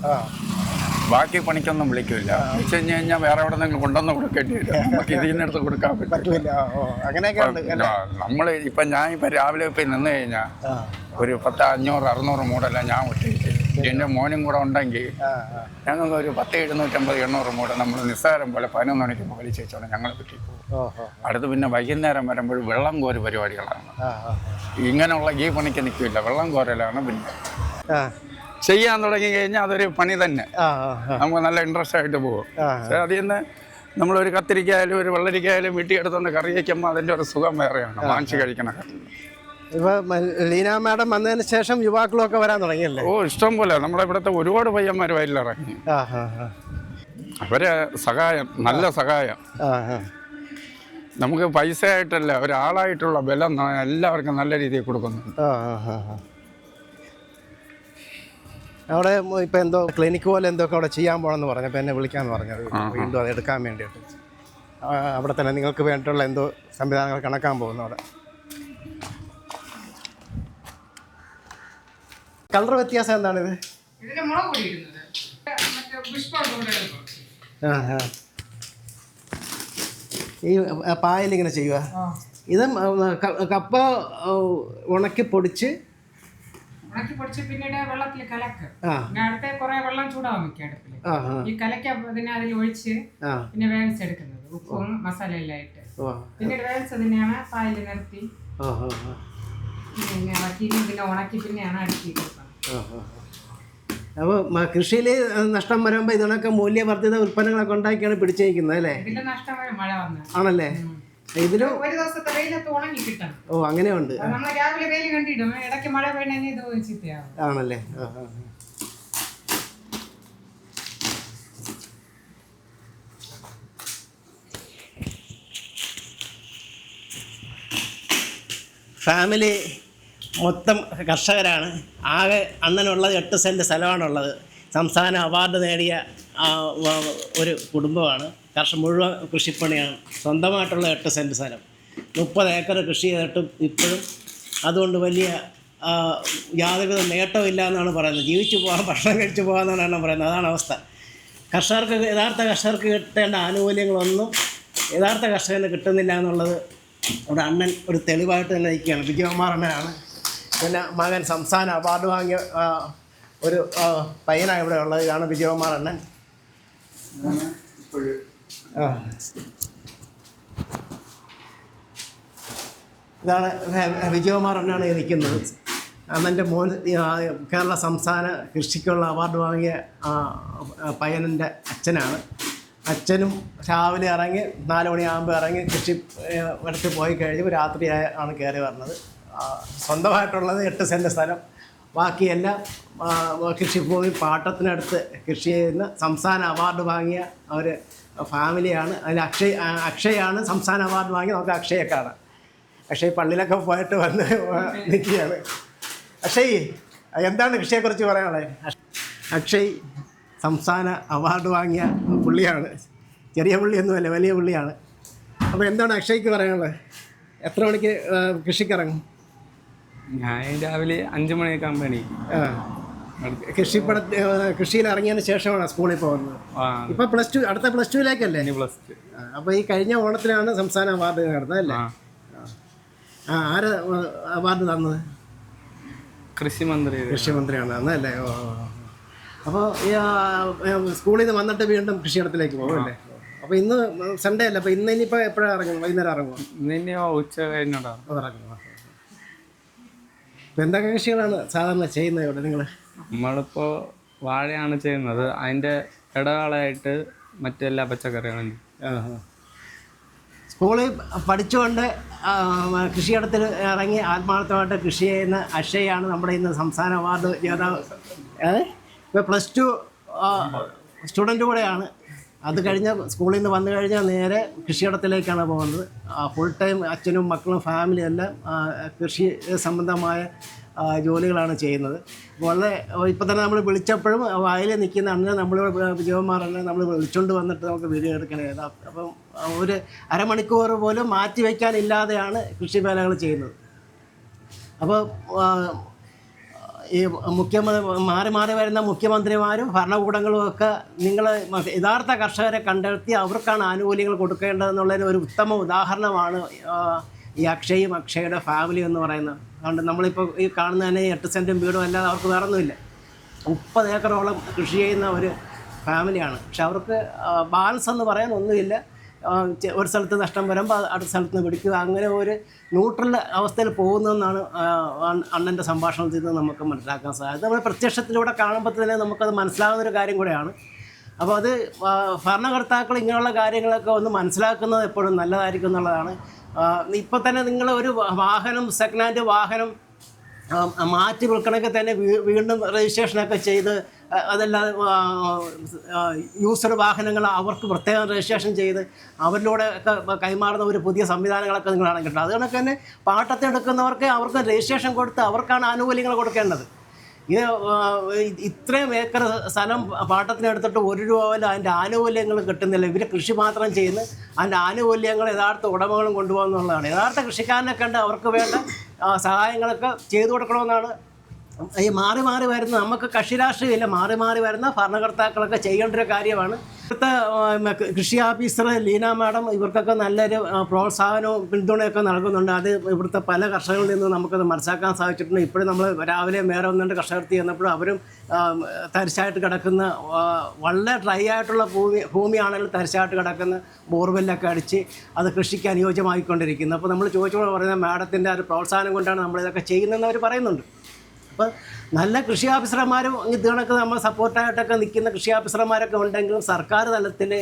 ബാക്കി പണിക്കൊന്നും വിളിക്കില്ല. വെച്ച് കഴിഞ്ഞ് കഴിഞ്ഞാൽ വേറെ എവിടെ നിന്ന് കൊണ്ടുവന്ന് കൊടുക്കേണ്ടി വരും നമുക്ക് ഇതിൽ നിന്നെടുത്ത് കൊടുക്കാൻ പറ്റില്ല നമ്മൾ ഇപ്പം ഞാൻ ഇപ്പം രാവിലെ പോയി നിന്ന് കഴിഞ്ഞാൽ ഒരു പത്ത് അഞ്ഞൂറ് അറുന്നൂറ് മൂടല്ല ഞാൻ ഒറ്റയ്ക്ക്. എന്റെ മോനും കൂടെ ഉണ്ടെങ്കിൽ ഞങ്ങൾക്ക് ഒരു പത്ത് എഴുന്നൂറ്റമ്പത് എണ്ണൂറ് മൂട് നമ്മൾ നിസ്സാരം പോലെ പതിനൊന്ന് മണിക്ക് മുകളിൽ ചേച്ചോളാം ഞങ്ങളെ പറ്റി അടുത്ത് പിന്നെ വൈകുന്നേരം വരുമ്പോൾ വെള്ളം കോര് പരിപാടികളാണ്. ഇങ്ങനെയുള്ള ഈ പണിക്ക് നിൽക്കില്ല. വെള്ളം കോരലാണ് പിന്നെ. ചെയ്യാൻ തുടങ്ങി കഴിഞ്ഞാൽ അതൊരു പണി തന്നെ. നമുക്ക് നല്ല ഇൻട്രസ്റ്റ് ആയിട്ട് പോകും. പക്ഷേ അതിൽ നിന്ന് നമ്മളൊരു കത്തിരിക്കായാലും ഒരു വെള്ളരിക്കായാലും വീട്ടിൽ എടുത്തുകൊണ്ട് കറി വയ്ക്കുമ്പോൾ അതിന്റെ ഒരു സുഖം വേറെയാണ്. വാങ്ങിച്ച് കഴിക്കണ ഇപ്പൊ ലീന മാഡം വന്നതിന് ശേഷം യുവാക്കളൊക്കെ വരാൻ തുടങ്ങിയല്ലേ? ഓ ഇഷ്ടം പോലെ. നമ്മുടെ ഇവിടുത്തെ ഒരുപാട് പയ്യന്മാർ വയലിലിറങ്ങി. അവരെ സഹായം നല്ല സഹായം. നമുക്ക് പൈസ ആയിട്ടല്ല ഒരാളായിട്ടുള്ള ബലം എല്ലാവർക്കും നല്ല രീതിയിൽ കൊടുക്കുന്നുണ്ട്. അവിടെ ഇപ്പം എന്തോ ക്ലിനിക്ക് പോലെ എന്തൊക്കെ അവിടെ ചെയ്യാൻ പോകണമെന്ന് പറഞ്ഞു. അപ്പൊ എന്നെ വിളിക്കാന്ന് പറഞ്ഞു. വീണ്ടും അത് എടുക്കാൻ വേണ്ടിയിട്ട്. അവിടെ തന്നെ നിങ്ങൾക്ക് വേണ്ടിയിട്ടുള്ള എന്തോ സംവിധാനങ്ങൾ കണക്കാൻ പോകുന്നു അവിടെ. കളർ വ്യത്യാസം എന്താണിത് ഈ പായലിങ്ങനെ ഇങ്ങനെ ചെയ്യുക ഇത് കപ്പ ഉണക്കി പൊടിച്ച് ഉണക്കി പൊടിച്ച് പിന്നീട് വെള്ളത്തിൽ കലക്ക്. പിന്നെ അടുത്ത കുറെ വെള്ളം ചൂടാവാൻ വെക്കുക അടുപ്പിൽ ഈ കലക്ക പിന്നെ അതിൽ ഒഴിച്ച് പിന്നെ വേവിച്ചെടുക്കുന്നത് ഉപ്പും മസാല എല്ലാം ഇട്ട്. പിന്നീട് വേവിച്ചതിനെയാണ് പായൽ നിർത്തി. പിന്നെ വറ്റി പിന്നെ ഉണക്കി പിന്നെയാണ് അടുക്കി കൊടുക്കുന്നത് അപ്പോൾ കൃഷിയിൽ നഷ്ടം വരുമ്പോൾ ഇതിനൊക്കെ മൂല്യവർദ്ധിത ഉൽപ്പന്നങ്ങളൊക്കെ ഉണ്ടാക്കിയാണ് അല്ലേ? നഷ്ടമായ മഴ വന്ന്. ആണല്ലേ? ഇതിലും ഒരു ദിവസത്തെ വെയിലത്ത് ഉണങ്ങി കിട്ടണം. ഓ അങ്ങനെയുണ്ട്. ഉണ്ട് നമ്മൾ രാവിലെ വെയിൽ കണ്ടിടും. ഇടയ്ക്ക് മഴ പെയ്യണമെങ്കിൽ ഇത് ചീത്തയാവും ആണല്ലേ? ഫാമിലി മൊത്തം കർഷകരാണ്. ആകെ അണ്ണനുള്ളത് എട്ട് സെന്റ് സ്ഥലമാണുള്ളത്. സംസ്ഥാന അവാർഡ് നേടിയ ഒരു കുടുംബമാണ്. കർഷക മുഴുവൻ കൃഷിപ്പണിയാണ്. സ്വന്തമായിട്ടുള്ള എട്ട് സെന്റ് സ്ഥലം. മുപ്പത് ഏക്കർ കൃഷി ചെയ്തിട്ടും ഇപ്പോഴും അതുകൊണ്ട് വലിയ യാതൊരുവിധ നേട്ടമില്ല എന്നാണ് പറയുന്നത്. ജീവിച്ചു പോകാൻ ഭക്ഷണം കഴിച്ചു പോകാമെന്നാണ് പറയുന്നത്. അതാണ് അവസ്ഥ. കർഷകർക്ക് യഥാർത്ഥ കർഷകർക്ക് കിട്ടേണ്ട ആനുകൂല്യങ്ങളൊന്നും യഥാർത്ഥ കർഷകന് കിട്ടുന്നില്ല എന്നുള്ളത് അവിടെ അണ്ണൻ ഒരു തെളിവായിട്ട് തന്നെ നിൽക്കുകയാണ് വിജയകുമാർ അണ്ണനാണ്. പിന്നെ മകൻ സംസ്ഥാന അവാർഡ് വാങ്ങിയ ഒരു പയ്യനാണ് ഇവിടെ ഉള്ളത്. ഇതാണ് വിജയകുമാർ അണ്ണൻ. ആ ഇതാണ് വിജയകുമാർ എന്നാണ് നിൽക്കുന്നത്. അന്നെന്റെ മോൻ കേരള സംസ്ഥാന കൃഷിക്കുള്ള അവാർഡ് വാങ്ങിയ പയ്യനന്റെ അച്ഛനാണ്. അച്ഛനും രാവിലെ ഇറങ്ങി നാല് മണിയാകുമ്പോൾ ഇറങ്ങി കൃഷി എടുത്ത് പോയി കഴിഞ്ഞ് രാത്രി ആണ് കയറി വരുന്നത് സ്വന്തമായിട്ടുള്ളത് എട്ട് സെന്റ് സ്ഥലം. ബാക്കിയെല്ലാം കൃഷിഭൂമി പാട്ടത്തിനടുത്ത് കൃഷി ചെയ്യുന്ന സംസ്ഥാന അവാർഡ് വാങ്ങിയ ഒരു ഫാമിലിയാണ്. അതിൽ അക്ഷയ് അക്ഷയാണ് സംസ്ഥാന അവാർഡ് വാങ്ങി നമുക്ക് അക്ഷയെ കാണാം. അക്ഷയ് പള്ളിയിലൊക്കെ പോയിട്ട് വന്ന് നിൽക്കുകയാണ്. അക്ഷയ് എന്താണ് കൃഷിയെക്കുറിച്ച് പറയാനുള്ളത്? അക്ഷയ് സംസ്ഥാന അവാർഡ് വാങ്ങിയ പുള്ളിയാണ്. ചെറിയ പുള്ളിയൊന്നുമല്ല വലിയ പുള്ളിയാണ്. അപ്പോൾ എന്താണ് അക്ഷയ്ക്ക് പറയാനുള്ളത്? എത്ര മണിക്ക് കൃഷിക്കിറങ്ങും ഞാൻ രാവിലെ അഞ്ച് മണിയൊക്കെ ആകുമ്പോൾ എണീക്കും കൃഷിപ്പട കൃഷിയിൽ ഇറങ്ങിയതിന് ശേഷമാണ് സ്കൂളിൽ പോകുന്നത്. ഇപ്പൊ പ്ലസ് ടു അടുത്ത പ്ലസ് ടുവിലേക്കല്ലേ? Plus two. അപ്പൊ ഈ കഴിഞ്ഞ ഓണത്തിലാണ് സംസ്ഥാന അവാർഡ് നടന്നത് അല്ലേ? ആ. ആര് അവാർഡ് തന്നത്? കൃഷി മന്ത്രി. കൃഷിമന്ത്രിയാണ് തന്നല്ലേ ഓ അപ്പോൾ ഈ സ്കൂളിൽ നിന്ന് വന്നിട്ട് വീണ്ടും കൃഷിയിടത്തിലേക്ക് പോകും അല്ലേ? അപ്പോൾ ഇന്ന് സൺഡേ അല്ല? അപ്പോൾ ഇന്ന് ഇനിയിപ്പോൾ എപ്പോഴാണ് ഇറങ്ങും വൈകുന്നേരം ഇറങ്ങുമോ നിന്നെ ഉച്ച കഴിഞ്ഞിട്ടാണ്. ഇറങ്ങുമോ എന്തൊക്കെ കൃഷികളാണ് സാധാരണ ചെയ്യുന്നത് ഇവിടെ നിങ്ങൾ? നമ്മളിപ്പോൾ വാഴയാണ് ചെയ്യുന്നത്. അതിന്റെ ഇടവേളയായിട്ട് മറ്റെല്ലാ പച്ചക്കറികളും സ്കൂളിൽ പഠിച്ചുകൊണ്ട് കൃഷിയിടത്തിൽ ഇറങ്ങി ആത്മാർത്ഥമായിട്ട് കൃഷി ചെയ്യുന്ന അക്ഷയാണ് നമ്മുടെ ഇന്ന് സംസ്ഥാന അവാർഡ് ജേതാവ്. ഇപ്പോൾ പ്ലസ് ടു സ്റ്റുഡന്റ് കൂടെയാണ്. അത് കഴിഞ്ഞ് സ്കൂളിൽ നിന്ന് വന്നു കഴിഞ്ഞാൽ നേരെ കൃഷിയിടത്തിലേക്കാണ് പോകുന്നത്. ഫുൾ ടൈം അച്ഛനും മക്കളും ഫാമിലി എല്ലാം കൃഷി സംബന്ധമായ ജോലികളാണ് ചെയ്യുന്നത്. വളരെ ഇപ്പം തന്നെ നമ്മൾ വിളിച്ചപ്പോഴും വായിൽ നിൽക്കുന്ന അണ്ണനെ നമ്മൾ അണ്ണനെ നമ്മൾ വിളിച്ചുകൊണ്ട് വന്നിട്ട് നമുക്ക് വീഡിയോ എടുക്കണേ. അപ്പം ഒരു അരമണിക്കൂർ പോലും മാറ്റി വയ്ക്കാനില്ലാതെയാണ് കൃഷിവേലകൾ ചെയ്യുന്നത്. അപ്പോൾ ഈ മുഖ്യമന്ത്രി മാറി മാറി വരുന്ന മുഖ്യമന്ത്രിമാരും ഭരണകൂടങ്ങളും ഒക്കെ നിങ്ങൾ യഥാർത്ഥ കർഷകരെ കണ്ടെത്തി അവർക്കാണ് ആനുകൂല്യങ്ങൾ കൊടുക്കേണ്ടതെന്നുള്ളതിന് ഒരു ഉത്തമ ഉദാഹരണമാണ് ഈ അക്ഷയും അക്ഷയുടെ ഫാമിലി എന്ന് പറയുന്നത്. അതുകൊണ്ട് നമ്മളിപ്പോൾ ഈ കാണുന്ന തന്നെ എട്ട് സെന്റും വീടും അല്ലാതെ അവർക്ക് വേറെ ഒന്നുമില്ല മുപ്പത് ഏക്കറോളം കൃഷി ചെയ്യുന്ന ഒരു ഫാമിലിയാണ്. പക്ഷെ അവർക്ക് ബാലൻസ് എന്ന് പറയാൻ ഒന്നുമില്ല. ഒരു സ്ഥലത്ത് നഷ്ടം വരുമ്പോൾ അടുത്ത സ്ഥലത്ത് നിന്ന് പിടിക്കുക അങ്ങനെ ഒരു ന്യൂട്രൽ അവസ്ഥയിൽ പോകുന്നതെന്നാണ് അണ്ണന്റെ സംഭാഷണത്തിൽ നിന്ന് നമുക്ക് മനസ്സിലാക്കാൻ സാധിക്കും നമ്മൾ പ്രത്യക്ഷത്തിലൂടെ കാണുമ്പോൾ തന്നെ നമുക്കത് മനസ്സിലാകുന്ന ഒരു കാര്യം കൂടെയാണ്. അപ്പോൾ അത് ഭരണകർത്താക്കൾ ഇങ്ങനെയുള്ള കാര്യങ്ങളൊക്കെ ഒന്ന് മനസ്സിലാക്കുന്നത് എപ്പോഴും നല്ലതായിരിക്കും എന്നുള്ളതാണ് ഇപ്പോൾ തന്നെ നിങ്ങൾ ഒരു വാഹനം സെക്കൻഡ് ഹാൻഡ് വാഹനം മാറ്റി വിൽക്കണമെങ്കിൽ തന്നെ വീണ്ടും രജിസ്ട്രേഷനൊക്കെ ചെയ്ത് അതെല്ലാം യൂസർ വാഹനങ്ങൾ അവർക്ക് പ്രത്യേകം രജിസ്ട്രേഷൻ ചെയ്ത് അവരിലൂടെ ഒക്കെ കൈമാറുന്ന ഒരു പുതിയ സംവിധാനങ്ങളൊക്കെ നിങ്ങളാണ് കിട്ടുന്നത് അതുകൊണ്ടൊക്കെ തന്നെ പാട്ടത്തെടുക്കുന്നവർക്ക് അവർക്ക് രജിസ്ട്രേഷൻ കൊടുത്ത് അവർക്കാണ് ആനുകൂല്യങ്ങൾ കൊടുക്കേണ്ടത്. ഇത് ഇത്രയും ഏക്കർ സ്ഥലം പാട്ടത്തിനെടുത്തിട്ട് ഒരു രൂപ പോലും അതിന്റെ ആനുകൂല്യങ്ങൾ കിട്ടുന്നില്ല. ഇവർ കൃഷി മാത്രം ചെയ്യുന്നു. അതിന്റെ ആനുകൂല്യങ്ങൾ യഥാർത്ഥ ഉടമകളും കൊണ്ടുപോകുന്നുള്ളതാണ്. യഥാർത്ഥ കൃഷിക്കാരനെ കണ്ട് അവർക്ക് വേണ്ട സഹായങ്ങളൊക്കെ ചെയ്തു കൊടുക്കണമെന്നാണ് ഈ മാറി മാറി വരുന്ന നമുക്ക് കക്ഷി രാഷ്ട്രീയമില്ല മാറി മാറി വരുന്ന ഭരണകർത്താക്കളൊക്കെ ചെയ്യേണ്ട ഒരു കാര്യമാണ്. ഇവിടുത്തെ കൃഷി ഓഫീസർ ലീന മാഡം ഇവർക്കൊക്കെ നല്ലൊരു പ്രോത്സാഹനവും പിന്തുണയൊക്കെ നൽകുന്നുണ്ട്. അത് ഇവിടുത്തെ പല കർഷകരിൽ നിന്ന് നമുക്കത് മനസ്സിലാക്കാൻ സാധിച്ചിട്ടുണ്ട്. ഇപ്പോഴും നമ്മൾ രാവിലെ മേരെ ഒന്നുണ്ട് കർഷകർ ചെന്നപ്പോഴും അവരും തരിശായിട്ട് കിടക്കുന്ന വളരെ ഡ്രൈ ആയിട്ടുള്ള ഭൂമി ഭൂമിയാണെങ്കിൽ തരിശായിട്ട് കിടക്കുന്ന ബോർവെല്ലൊക്കെ അടിച്ച് അത് കൃഷിക്ക് അനുയോജ്യമായിക്കൊണ്ടിരിക്കുന്നു. അപ്പോൾ നമ്മൾ ചോദിച്ചുകൊണ്ട് പറയുന്ന മാഡത്തിന്റെ ഒരു പ്രോത്സാഹനം കൊണ്ടാണ് നമ്മളിതൊക്കെ ചെയ്യുന്നതെന്ന് അവർ പറയുന്നുണ്ട്. അപ്പോൾ നല്ല കൃഷി ഓഫീസർമാരും ഇതുകണക്ക് നമ്മൾ സപ്പോർട്ടായിട്ടൊക്കെ നിൽക്കുന്ന കൃഷി ഓഫീസർമാരൊക്കെ ഉണ്ടെങ്കിലും സർക്കാർ തലത്തിൽ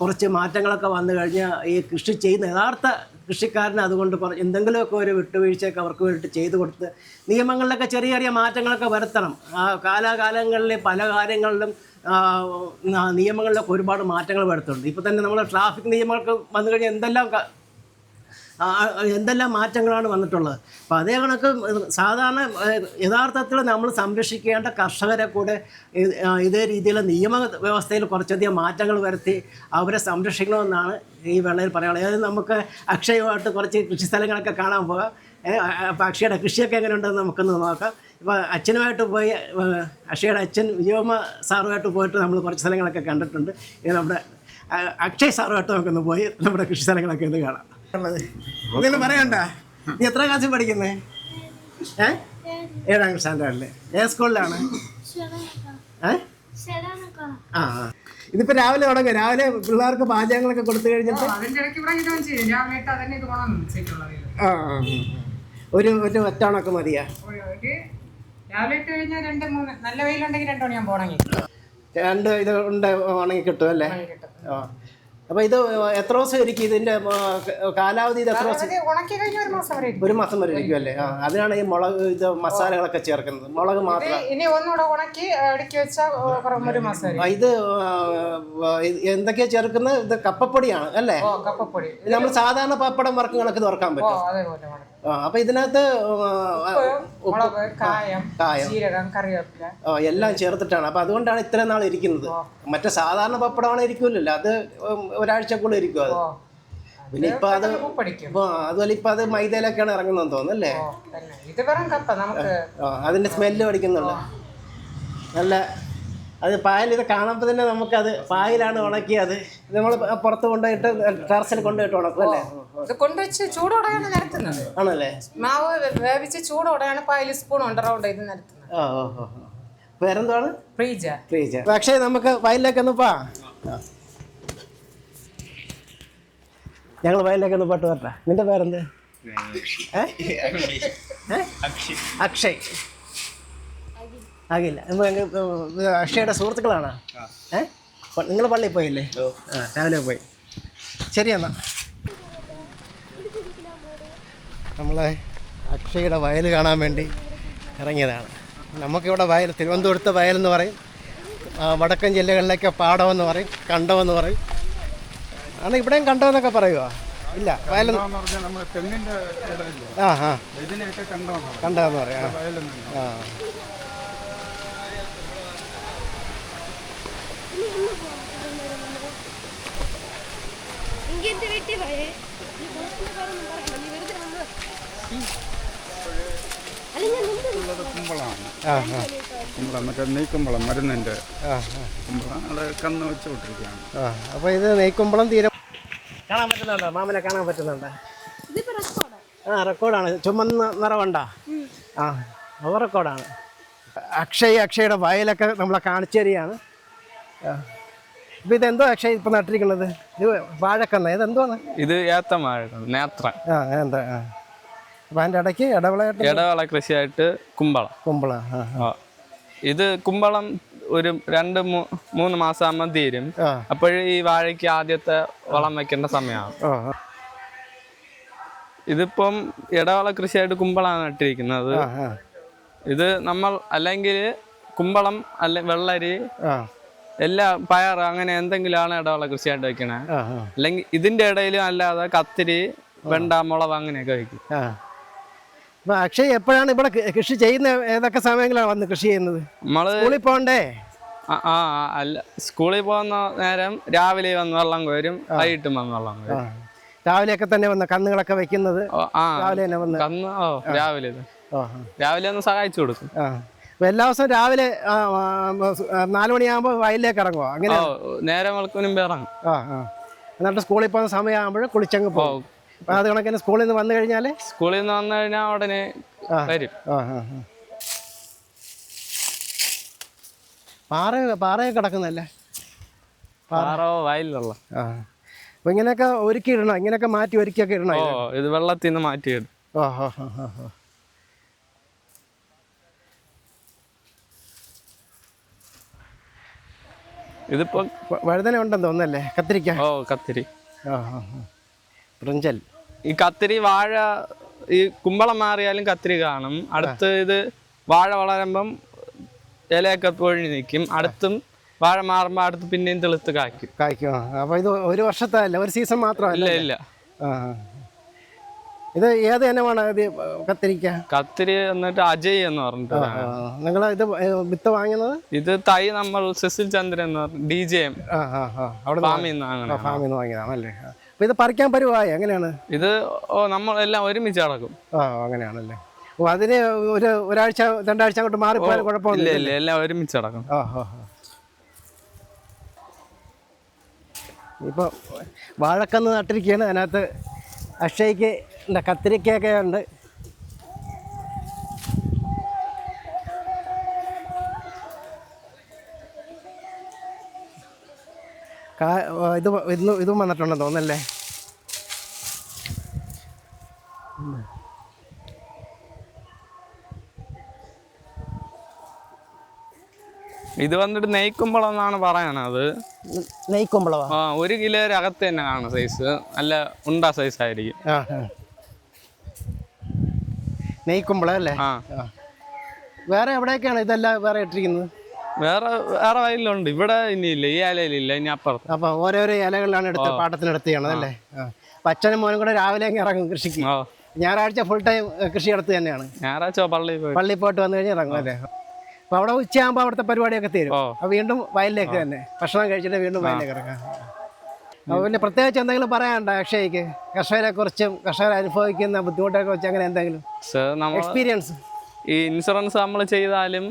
കുറച്ച് മാറ്റങ്ങളൊക്കെ വന്നു കഴിഞ്ഞാൽ ഈ കൃഷി ചെയ്യുന്ന യഥാർത്ഥ കൃഷിക്കാരന് അതുകൊണ്ട് എന്തെങ്കിലുമൊക്കെ ഒരു വിട്ടുവീഴ്ചയൊക്കെ അവർക്ക് വേണ്ടിയിട്ട് ചെയ്തു കൊടുത്ത് നിയമങ്ങളിലൊക്കെ ചെറിയ ചെറിയ മാറ്റങ്ങളൊക്കെ വരുത്തണം. ആ കാലാകാലങ്ങളിൽ പല കാര്യങ്ങളിലും നിയമങ്ങളിലൊക്കെ ഒരുപാട് മാറ്റങ്ങൾ വരുത്തുന്നുണ്ട്. ഇപ്പോൾ തന്നെ നമ്മൾ ട്രാഫിക് നിയമങ്ങളൊക്കെ വന്നു കഴിഞ്ഞാൽ എന്തെല്ലാം എന്തെല്ലാം മാറ്റങ്ങളാണ് വന്നിട്ടുള്ളത്? അപ്പോൾ അതേ കണക്ക് സാധാരണ യഥാർത്ഥത്തിൽ നമ്മൾ സംരക്ഷിക്കേണ്ട കർഷകരെ കൂടെ ഇത്, രീതിയിൽ നിയമ വ്യവസ്ഥയിൽ കുറച്ചധികം മാറ്റങ്ങൾ വരുത്തി അവരെ സംരക്ഷിക്കണമെന്നാണ് ഈ വേളയിൽ പറയാനുള്ളത്. അതായത് നമുക്ക് അക്ഷയമായിട്ട് കുറച്ച് കൃഷി സ്ഥലങ്ങളൊക്കെ കാണാൻ പോകാം. അപ്പോൾ അക്ഷയുടെ കൃഷിയൊക്കെ എങ്ങനെ ഉണ്ടെന്ന് നമുക്കൊന്ന് നോക്കാം. ഇപ്പോൾ അച്ഛനുമായിട്ട് പോയി അക്ഷയുടെ അച്ഛൻ വിജയമ്മ സാറുമായിട്ട് പോയിട്ട് നമ്മൾ കുറച്ച് സ്ഥലങ്ങളൊക്കെ കണ്ടിട്ടുണ്ട്. ഇത് നമ്മുടെ അക്ഷയ് സാറുമായിട്ട് നമുക്കൊന്ന് പോയി നമ്മുടെ കൃഷി സ്ഥലങ്ങളൊക്കെ ഒന്ന് കാണാം. ഉള്ളത്. എന്തെങ്കിലും പറയണ്ട. നീ എത്ര ക്ലാസ്സിൽ പഠിക്കുന്നേ? ഏ? ഏഴാം സ്റ്റാൻഡേർഡിൽ ഏത് സ്കൂളിലാണ് ഏ? ആ ഇതിപ്പോ രാവിലെ തുടങ്ങുക രാവിലെ പിള്ളേർക്ക് പാചകങ്ങളൊക്കെ കൊടുത്തു ഇത്. ആ. ഒരു ഒരു ഒറ്റണക്ക് മതിയാ. രണ്ട് ഇത് ഉണ്ട് ഉണങ്ങി കിട്ടും അല്ലേ? ആ. അപ്പൊ ഇത് എത്ര ദിവസം ഇരിക്കും ഇതിന്റെ കാലാവധി ഇത് എത്ര ദിവസം? ഒരു മാസം വരെ ഇരിക്കും. ഒരു മാസം വരെ ഇരിക്കും അല്ലേ? ആ അതിനാണ് ഈ മുളക് ഇത് മസാലകളൊക്കെ ചേർക്കുന്നത്. മുളക് മാത്രം. ഇനി ഒന്നുകൂടെ ഉണക്കി അടുക്കി വെച്ചാൽ ഒരു മാസം ഇത് എന്തൊക്കെയാ ചേർക്കുന്നത്? ഇത് കപ്പപ്പൊടിയാണ് അല്ലേ? കപ്പപ്പൊടി. നമ്മൾ സാധാരണ പപ്പടം വറക്കും കണക്ക് തുറക്കാൻ പറ്റും അപ്പൊ ഇതിനകത്ത് മുളക് കായം. ജീരകം കറിവേപ്പില. ഓ എല്ലാം ചേർത്തിട്ടാണ്. അപ്പൊ അതുകൊണ്ടാണ് ഇത്രയും നാൾ ഇരിക്കുന്നത്. മറ്റേ സാധാരണ പപ്പടമാണ് ഇരിക്കൂലല്ലോ. അത് ഒരാഴ്ച ഒരാഴ്ചക്കുള്ളിൽ ഇരിക്കും അത്. പിന്നെ ഇപ്പൊ അത് അതുപോലെ ഇപ്പൊ അത് മൈദയിലൊക്കെയാണ് ഇറങ്ങുന്നതെന്ന് തോന്നുന്നല്ലേ തന്നെ. ഇത് വെറും കപ്പ. നമുക്ക് അതിന്റെ സ്മെല്ല് അടിക്കുന്നുണ്ട് നല്ല അത് പായൽ ഇത് കാണുമ്പോൾ തന്നെ നമുക്കത് പായലാണ് ഉണക്കിയത്. നമ്മൾ പുറത്ത് കൊണ്ടുപോയിട്ട് ടെറസിൽ കൊണ്ടുപോയിട്ട് ഉണക്കും അല്ലേ? ഇത് കൊണ്ടുവച്ച് ചൂടോടെയാണ് നിരത്തുന്നത്. ആണല്ലേ? മാവ് വേവിച്ച് ചൂടോടെയാണ് പായൽ സ്പൂൺ ഉണ്ട് റൗണ്ട് ഇത് നിരത്തുന്നത്. വേറെന്താണ് ഓ ഓ ഓ. പേരെന്താണ് ഫ്രീജ. പ്രീജ പക്ഷേ നമുക്ക് വയലിലേക്ക് ഒന്ന് പാ ഞങ്ങൾ വയലിലേക്ക് ഒന്ന് പാട്ട് പറഞ്ഞ നിന്റെ പേരെന്ത്? അക്ഷയ്? അക്ഷയ്. ആകില്ല. അക്ഷയുടെ സുഹൃത്തുക്കളാണ്? ഏ? നിങ്ങൾ പള്ളി പോയില്ലേ? ആ രാവിലെ പോയി. ശരി എന്നാ. നമ്മളെ അക്ഷയുടെ വയൽ കാണാൻ വേണ്ടി ഇറങ്ങിയതാണ്. നമുക്കിവിടെ വയൽ തിരുവനന്തപുരത്തെ എന്ന് പറയും. വടക്കൻ ജില്ലകളിലേക്ക് പാടമെന്ന് പറയും കണ്ടമെന്ന് പറയും. ആണ് ഇവിടെയും കണ്ടമെന്നൊക്കെ പറയുമോ ഇല്ല വയൽ ആ ആ. കണ്ടമെന്ന് പറയാം. ആ. ആ ഇങ്ങനത്തെ വെട്ടി പോയേ ഈ ബോസിന്റെ പേരൊന്നും പറയണ്ട നീ വെറുതെ വന്ന് കുമ്പളമാണ്. ആ ആ. കുമ്പളം മറ്റേ നെയ്ക്കുമ്പളം മരുന്നിന്റെ കുമ്പളം അവിടെ കന്ന് വെച്ച് വിട്ടിരിക്കുകയാണ് അപ്പോൾ ഇത് നെയ്ക്കുമ്പളം തീരെ കാണാൻ പറ്റുന്നുണ്ടോ? മാമനെ കാണാൻ പറ്റുന്നുണ്ടോ? ആ റെക്കോർഡാണ് ചുമന്ന നിറവുണ്ട? ആ അവ റെക്കോർഡാണ് അക്ഷയ് അക്ഷയുടെ വയലൊക്കെ നമ്മളെ കാണിച്ചു തരികയാണ്. ഇപ്പം ഇതെന്തോ അക്ഷയ ഇപ്പൊ നട്ടിരിക്കുന്നത് ഇത് വാഴക്കണ്ണ ഇതെന്തോന്ന്? ഇത് ഏത്തമാഴ നേത്ര. ആ എന്താ ആ. അപ്പം അതിന്റെ ഇടയ്ക്ക് ഇടവിളയായിട്ട് ഇടവേള കൃഷിയായിട്ട് കുമ്പളം. കുമ്പള ആ. ആ. ഇത് കുമ്പളം ഒരു രണ്ട് മൂ- മൂന്ന് മാസം ആകുമ്പോൾ തീരും. ആ. അപ്പോഴ് ഈ വാഴയ്ക്ക് ആദ്യത്തെ വളം വെക്കേണ്ട സമയമാണ് ആ. ഇതിപ്പം ഇടവള കൃഷിയായിട്ട് കുമ്പളാണ് നട്ടിരിക്കുന്നത്. ആ. ഇത് നമ്മൾ അല്ലെങ്കിൽ കുമ്പളം അല്ലെ വെള്ളരി ആ. എല്ലാ പയർ അങ്ങനെ എന്തെങ്കിലുമാണ് ഇടവേള കൃഷിയായിട്ട് വെക്കണേ അല്ലെങ്കിൽ ഇതിന്റെ ഇടയിലും അല്ലാതെ കത്തിരി വെണ്ട മുളക് അങ്ങനെയൊക്കെ വെക്കും അക്ഷയ് എപ്പോഴാണ് ഇവിടെ കൃഷി ചെയ്യുന്ന ഏതൊക്കെ സമയങ്ങളാണ് വന്ന് കൃഷി ചെയ്യുന്നത്? സ്കൂളിൽ പോകണ്ടേ? ആ അല്ല സ്കൂളിൽ പോകുന്ന നേരം രാവിലെ വന്ന് വെള്ളം കോരും വൈകിട്ടും വന്ന് വെള്ളം കോരും. രാവിലെയൊക്കെ തന്നെ വന്ന് കന്നുകളൊക്കെ വെക്കുന്നത് രാവിലെ തന്നെ വന്ന്? കന്ന് ഓ രാവിലെ. രാവിലെ ഒന്ന് സഹായിച്ചു കൊടുക്കും. ആ അപ്പോൾ എല്ലാ ദിവസവും രാവിലെ ആ, ആ, ആ, നാല് മണിയാകുമ്പോൾ വയലിലേക്ക് ഇറങ്ങുമോ അങ്ങനെ നേരെ മുമ്പ് ഇറങ്ങും. ആ ആ. എന്നിട്ട് സ്കൂളിൽ പോകുന്ന സമയമാകുമ്പോൾ കുളിച്ചങ്ങ് പോകും. അപ്പൊ അത് കണക്കിന് സ്കൂളിൽ നിന്ന് വന്നു കഴിഞ്ഞാൽ സ്കൂളിൽ നിന്ന് വന്നു കഴിഞ്ഞാൽ ഉടനെ. വരും. പാറ പാറയൊക്കെ കിടക്കുന്നല്ലേ പാറോ. വയലിലുള്ള. ആ. അപ്പോൾ ഇങ്ങനെയൊക്കെ ഒരുക്കി ഇടണം? ഇങ്ങനെയൊക്കെ മാറ്റി ഒരുക്കിയൊക്കെ ഇടണോ ഇത് വെള്ളത്തിൽ നിന്ന് മാറ്റിയിടും ഓ ഹോ ഹോ ഹോ ഇതിപ്പോ വഴുതന ഉണ്ടെന്ന് തോന്നല്ലേ കത്തിരിക്ക? ഓ കത്തിരി. ബ്രിഞ്ചൽ ഈ കത്തിരി വാഴ ഈ കുമ്പളം മാറിയാലും കത്തിരി കാണും. അടുത്ത് ഇത് വാഴ വളരുമ്പം ഇലയൊക്കെ പൊഴിഞ്ഞ് നിൽക്കും അടുത്തും വാഴ മാറുമ്പോൾ അടുത്ത് പിന്നെയും തെളുത്ത് കായ്ക്കും. കായ്ക്കും. അപ്പൊ അപ്പോൾ ഇത് ഒരു വർഷത്തെ അല്ല ഒരു സീസൺ മാത്രമല്ല ഇല്ല ഇല്ല. ഇത് ഏത് ഇനമാണ് ഇത് കത്തിരിക്ക? കത്തിരി എന്നിട്ട് അജയ് എന്ന് പറഞ്ഞിട്ട് നിങ്ങൾ ഇത് വിത്ത് വാങ്ങുന്നത്? ഇത് തൈ നമ്മൾ സെസിൽ ചന്ദ്രൻ എന്ന് പറഞ്ഞ ഡി ജെ എം. അവിടെ ഫാമിൽ നിന്ന് ഫാമിൽ നിന്ന് വാങ്ങിയതാണല്ലേ ഇത് പറിക്കാൻ പരുവായി? എങ്ങനെയാണ്? ഇത് ഓ നമ്മൾ എല്ലാം ഒരുമിച്ച് അടക്കും ആ അങ്ങനെയാണല്ലേ. ഓ അതിന് ഒരു ഒരാഴ്ച രണ്ടാഴ്ച അങ്ങോട്ട് മാറിപ്പോയാൽ കുഴപ്പമില്ല ഇല്ല എല്ലാം ഒരുമിച്ച് അടക്കും ഇപ്പൊ ആ ആ. ഇപ്പോൾ വാഴക്കന്ന് നട്ടിരിക്കുകയാണ്. അതിനകത്ത് അക്ഷയ്ക്ക് എന്താ കത്തിരിക്കയൊക്കെ ഉണ്ട്. കാ- ഇത് ഇന്ന് ഇതും വന്നിട്ടുണ്ടെന്ന് തോന്നല്ലേ ഇത് വന്നിട്ട് നെയ്ക്കുമ്പളം എന്നാണ് പറയണത്. നെയ്ക്കുമ്പളവാ? ആ ഒരു കിലോ അകത്ത് തന്നെ കാണും സൈസ് നല്ല ഉണ്ടാ സൈസ് ആയിരിക്കും. ആ. വേറെ എവിടെയൊക്കെയാണ് ഇതെല്ലാം വേറെ ഇട്ടിരിക്കുന്നത്? വേറെ വേറെ വയലിലുണ്ട്. ഇവിടെ ഇനിയില്ല ഈ ഇലയിലില്ല ഇനി അപ്പുറത്ത്. അപ്പൊ ഓരോരോ ഇലകളിലാണ് എടുത്ത് പാട്ടത്തിനെടുത്ത് ചെയ്യണത് അല്ലേ? അച്ഛനും മോനും കൂടെ രാവിലെ ഇറങ്ങും കൃഷിക്ക്. ഞായറാഴ്ച ഫുൾ ടൈം കൃഷി എടുത്ത് തന്നെയാണ്. ഞായറാഴ്ച പള്ളി പള്ളി പോയിട്ട്. വന്നു കഴിഞ്ഞാൽ ഇറങ്ങും അല്ലേ? അപ്പൊ അവിടെ ഉച്ചയാകുമ്പോൾ അവിടുത്തെ പരിപാടിയൊക്കെ തീരും. വീണ്ടും വയലിലേക്ക് തന്നെ. ഭക്ഷണം കഴിച്ചിട്ട് വീണ്ടും വയലിലേക്ക് ഇറങ്ങാം. അപ്പോൾ പിന്നെ പ്രത്യേകിച്ച് എന്തെങ്കിലും പറയാനുണ്ടോ അക്ഷയ്ക്ക്? കർഷകരെ കുറിച്ചും കർഷകർ അനുഭവിക്കുന്ന ബുദ്ധിമുട്ടെ കുറിച്ച് അങ്ങനെ എന്തെങ്കിലും? എക്സ്പീരിയൻസ് ഈ ഇൻഷുറൻസ് നമ്മൾ ചെയ്താലും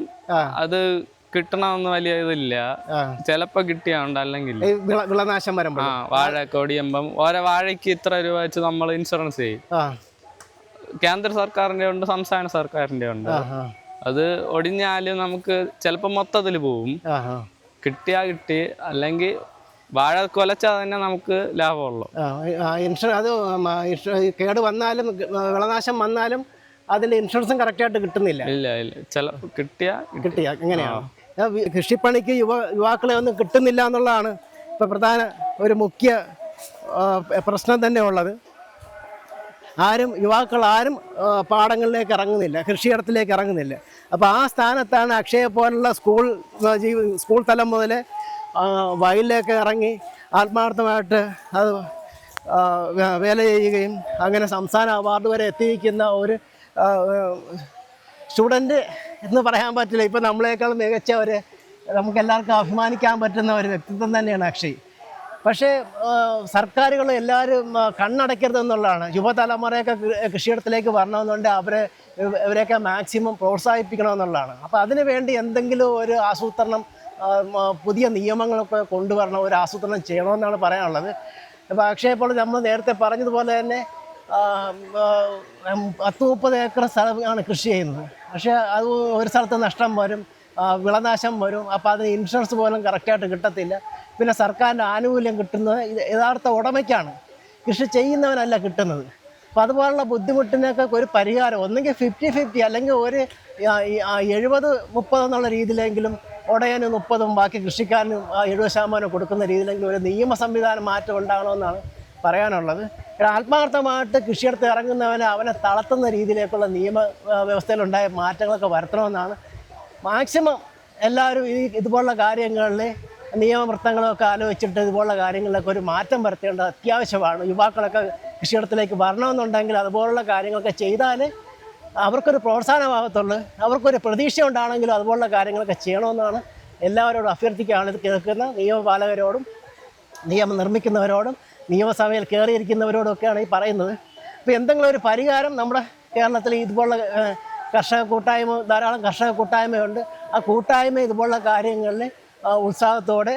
അത് കിട്ടണമെന്ന് വലിയ ഇതില്ല. ചിലപ്പോ കിട്ടിയാണ്ട് അല്ലെങ്കിൽ വിളനാശം വരുമ്പോൾ ആ വാഴ കൊടിയുമ്പം ഓരോ വാഴയ്ക്ക് ഇത്ര രൂപ വെച്ച് നമ്മൾ ഇൻഷുറൻസ് ചെയ്യും. കേന്ദ്ര സർക്കാരിന്റെ ഉണ്ട് സംസ്ഥാന സർക്കാരിന്റെ ഉണ്ട്. അത് ഒടിഞ്ഞാലും നമുക്ക് ചിലപ്പോൾ മൊത്തത്തിൽ പോവും. കിട്ടിയാ കിട്ടി അല്ലെങ്കിൽ വാഴ കൊലച്ചാൽ തന്നെ നമുക്ക് ലാഭമുള്ളൂ. ഇൻഷുറൻസ് അത് കേട് വന്നാലും വിളനാശം വന്നാലും അതിന്റെ ഇൻഷുറൻസും കറക്റ്റായിട്ട് കിട്ടുന്നില്ല. ഇല്ല ഇല്ല. ചില കിട്ടിയ കിട്ടിയ എങ്ങനെയാണ്? കൃഷിപ്പണിക്ക് യുവ യുവാക്കളെ ഒന്നും കിട്ടുന്നില്ല എന്നുള്ളതാണ് ഇപ്പോൾ പ്രധാന ഒരു മുഖ്യ പ്രശ്നം തന്നെ ഉള്ളത്. ആരും യുവാക്കൾ ആരും പാടങ്ങളിലേക്ക് ഇറങ്ങുന്നില്ല കൃഷിയിടത്തിലേക്ക് ഇറങ്ങുന്നില്ല. അപ്പോൾ ആ സ്ഥാനത്താണ് അക്ഷയ പോലുള്ള സ്കൂൾ സ്കൂൾ തലം മുതൽ വയലിലേക്ക് ഇറങ്ങി ആത്മാർത്ഥമായിട്ട് അത് വേല ചെയ്യുകയും അങ്ങനെ സംസ്ഥാന അവാർഡ് വരെ എത്തിയിരിക്കുന്ന ഒരു സ്റ്റുഡന്റ് എന്ന് പറയാൻ പറ്റില്ല. ഇപ്പം നമ്മളെക്കാൾ മികച്ച ഒരു നമുക്ക് എല്ലാവർക്കും അഭിമാനിക്കാൻ പറ്റുന്ന ഒരു വ്യക്തിത്വം തന്നെയാണ് അക്ഷയ്. പക്ഷേ സർക്കാരുകൾ എല്ലാവരും കണ്ണടയ്ക്കരുതെന്നുള്ളതാണ് യുവതലമുറയൊക്കെ കൃഷിയിടത്തിലേക്ക് വരണമെന്നുണ്ട് അവരെ ഇവ- ഇവരെയൊക്കെ മാക്സിമം പ്രോത്സാഹിപ്പിക്കണമെന്നുള്ളതാണ്. അപ്പോൾ അതിനു വേണ്ടി എന്തെങ്കിലും ഒരു ആസൂത്രണം പുതിയ നിയമങ്ങളൊക്കെ കൊണ്ടുവരണം ഒരു ആസൂത്രണം ചെയ്യണമെന്നാണ് പറയാനുള്ളത്. പക്ഷേ ഇപ്പോൾ നമ്മൾ നേരത്തെ പറഞ്ഞതുപോലെ തന്നെ പത്ത് മുപ്പത് ഏക്കർ സ്ഥലമാണ് കൃഷി ചെയ്യുന്നത്. പക്ഷേ അത് ഒരു സ്ഥലത്ത് നഷ്ടം വരും വിളനാശം വരും അപ്പോൾ അതിന് ഇൻഷുറൻസ് പോലും കറക്റ്റായിട്ട് കിട്ടത്തില്ല. പിന്നെ സർക്കാരിന്റെ ആനുകൂല്യം കിട്ടുന്നത് യഥാർത്ഥ ഉടമയ്ക്കാണ്. കൃഷി ചെയ്യുന്നവനല്ല കിട്ടുന്നത്. അപ്പോൾ അതുപോലുള്ള ബുദ്ധിമുട്ടിനൊക്കെ ഒരു പരിഹാരം ഒന്നെങ്കിൽ ഫിഫ്റ്റി ഫിഫ്റ്റി അല്ലെങ്കിൽ ഒരു എഴുപത് മുപ്പത് എന്നുള്ള രീതിയിലെങ്കിലും ഉടയന് മുപ്പതും ബാക്കി കൃഷിക്കാരനും എഴുപത് ശതമാനം കൊടുക്കുന്ന രീതിയിലെങ്കിലും ഒരു നിയമ സംവിധാനം മാറ്റം ഉണ്ടാകണമെന്നാണ് പറയാനുള്ളത്. ആത്മാർത്ഥമായിട്ട് കൃഷിയിടത്ത് ഇറങ്ങുന്നവനെ അവനെ തളർത്തുന്ന രീതിയിലേക്കുള്ള നിയമ വ്യവസ്ഥയിലുണ്ടായ മാറ്റങ്ങളൊക്കെ വരുത്തണമെന്നാണ്. മാക്സിമം എല്ലാവരും ഈ ഇതുപോലുള്ള കാര്യങ്ങളിൽ നിയമവൃത്തങ്ങളൊക്കെ ആലോചിച്ചിട്ട് ഇതുപോലുള്ള കാര്യങ്ങളിലൊക്കെ ഒരു മാറ്റം വരുത്തേണ്ടത് അത്യാവശ്യമാണ്. യുവാക്കളൊക്കെ കൃഷിയിടത്തിലേക്ക് വരണമെന്നുണ്ടെങ്കിൽ അതുപോലുള്ള കാര്യങ്ങളൊക്കെ ചെയ്താൽ അവർക്കൊരു പ്രോത്സാഹനമാകത്തുള്ളൂ. അവർക്കൊരു പ്രതീക്ഷ ഉണ്ടാണെങ്കിലും അതുപോലുള്ള കാര്യങ്ങളൊക്കെ ചെയ്യണമെന്നാണ് എല്ലാവരോടും അഭ്യർത്ഥിക്കുകയാണ്. ഇത് കേൾക്കുന്ന നിയമപാലകരോടും നിയമം നിർമ്മിക്കുന്നവരോടും നിയമസഭയിൽ കയറിയിരിക്കുന്നവരോടൊക്കെയാണ് ഈ പറയുന്നത്. അപ്പോൾ എന്തെങ്കിലും ഒരു പരിഹാരം നമ്മുടെ കേരളത്തിൽ ഇതുപോലുള്ള കർഷക കൂട്ടായ്മ ധാരാളം കർഷക കൂട്ടായ്മയുണ്ട്. ആ കൂട്ടായ്മ ഇതുപോലുള്ള കാര്യങ്ങളിൽ ഉത്സാഹത്തോടെ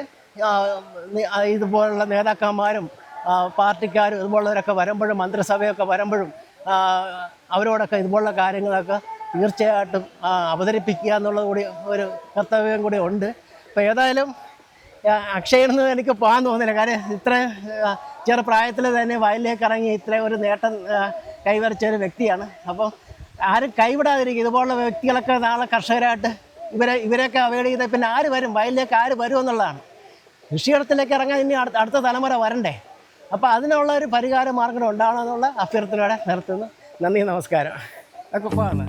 ഇതുപോലുള്ള നേതാക്കന്മാരും പാർട്ടിക്കാരും ഇതുപോലുള്ളവരൊക്കെ വരുമ്പോഴും മന്ത്രിസഭയൊക്കെ വരുമ്പോഴും അവരോടൊക്കെ ഇതുപോലുള്ള കാര്യങ്ങളൊക്കെ തീർച്ചയായിട്ടും അവതരിപ്പിക്കുക എന്നുള്ളത് കൂടി ഒരു കർത്തവ്യം കൂടി ഉണ്ട്. അപ്പോൾ ഏതായാലും അക്ഷയെന്ന് എനിക്ക് പോകാൻ തോന്നുന്നില്ല. കാര്യം ഇത്ര ചെറുപ്രായത്തിൽ തന്നെ വയലിലേക്ക് ഇറങ്ങി ഇത്ര ഒരു നേട്ടം കൈവരിച്ച ഒരു വ്യക്തിയാണ്. അപ്പോൾ ആരും കൈവിടാതിരിക്കും ഇതുപോലുള്ള വ്യക്തികളൊക്കെ നാളെ കർഷകരായിട്ട് ഇവരെ ഇവരെയൊക്കെ അവോയ്ഡ് ചെയ്താൽ പിന്നെ ആര് വരും? വയലിലേക്ക് ആര് വരും എന്നുള്ളതാണ്. കൃഷിയിടത്തിലേക്ക് ഇറങ്ങാൻ ഇനി അടുത്ത തലമുറ വരണ്ടേ? അപ്പോൾ അതിനുള്ള ഒരു പരിഹാര മാർഗം ഉണ്ടാകണമെന്നുള്ള അഭ്യർത്ഥനയോടെ നിർത്തുന്നു. നന്ദി നമസ്കാരം ഒക്കെ പോകാം